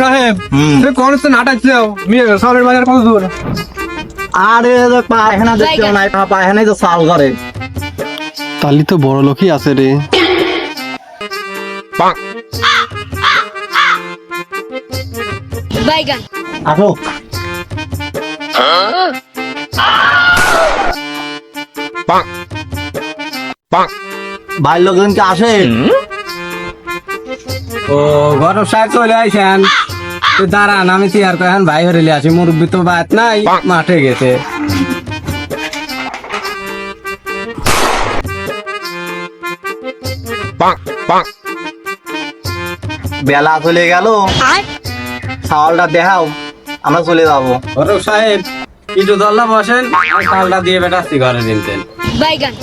সাহেব। তুমি কোন নাটক যাও মেয়ে সালের বাজার কত দূর? আরে পায়খানা দেখতে নাই পায়খানাই তো সাল করে। তালি তো বড় লোকই আছে রে। বাইগান আসো। ভাই লোকজনকে আসে? ও গরম সাহেব চলে আইসেন। তো দাঁড়ান আমি চেয়ার কখন ভাই হরিলে আসি। মুরব্বী তো বাত নাই মাঠে গেছে। বেলা চলে গেল। আর? চাউলটা দেখাও আমরা চলে যাব। গরম সাহেব একটু দল্লা বসেন আমি চালটা দিয়ে বেটাচ্ছি ঘরে দিনতেন বাইগান।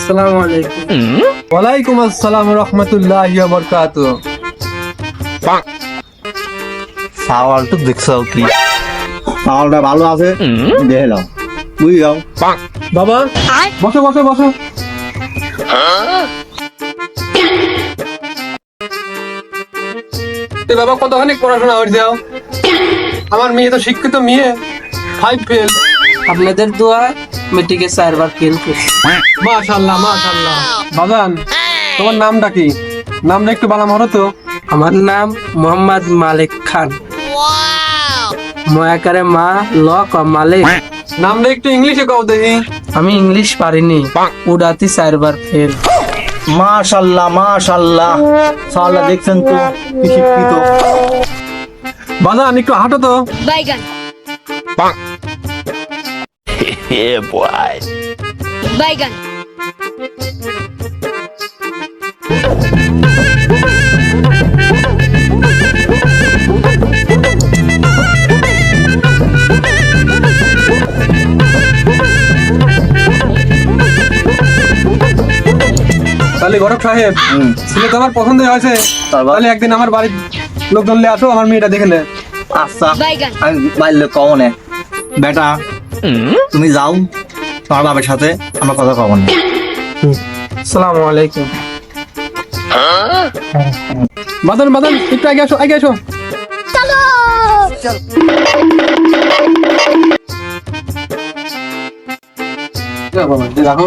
আসসালামু আলাইকুম ওয়ালাইকুম আসসালাম রহমতুল্লাহ বরকাত চাউল তো দেখছ কি চাউলটা ভালো আছে দেখে নাও বুঝি যাও বাবা বসো বসো বসো এ বাবা কতখানি পড়াশোনা হয়ে যাও আমার মেয়ে তো শিক্ষিত মেয়ে। ফাইভ ফেল আপনাদের দোয়া মেট্রিকে চারবার ফেল করছি। মাশাল্লাহ মাশাল্লাহ। বাজান তোমার নামটা কি? নামটা একটু বানাম হলো তো। আমার নাম মোহাম্মদ মালিক খান। ময়াকারে মা ল ক মালিক। নামটা একটু ইংলিশে কও দেখি। আমি ইংলিশ পারিনি। উড়াতি চারবার ফেল মাশাল্লাহ মাশাল্লাহ। চাউলটা দেখছেন তো কি শিক্ষিত বাজান একটু হাঁটো তো। বাইগান। বাইগান। তাহলে গরব সাহেব ছেলে তো আমার পছন্দ হয়েছে। তাহলে একদিন আমার বাড়ির লোকজন নিয়ে আসো আমার মেয়েটা দেখে নে। আচ্ছা। বাইগান আমি বাইরে কও নে বেটা তুমি যাও তোমার বাবার সাথে আমার কথা কব না আসসালামু আলাইকুম। বাদন বাদন একটু আগে আসো আগে আসো। বাবা, রাখো।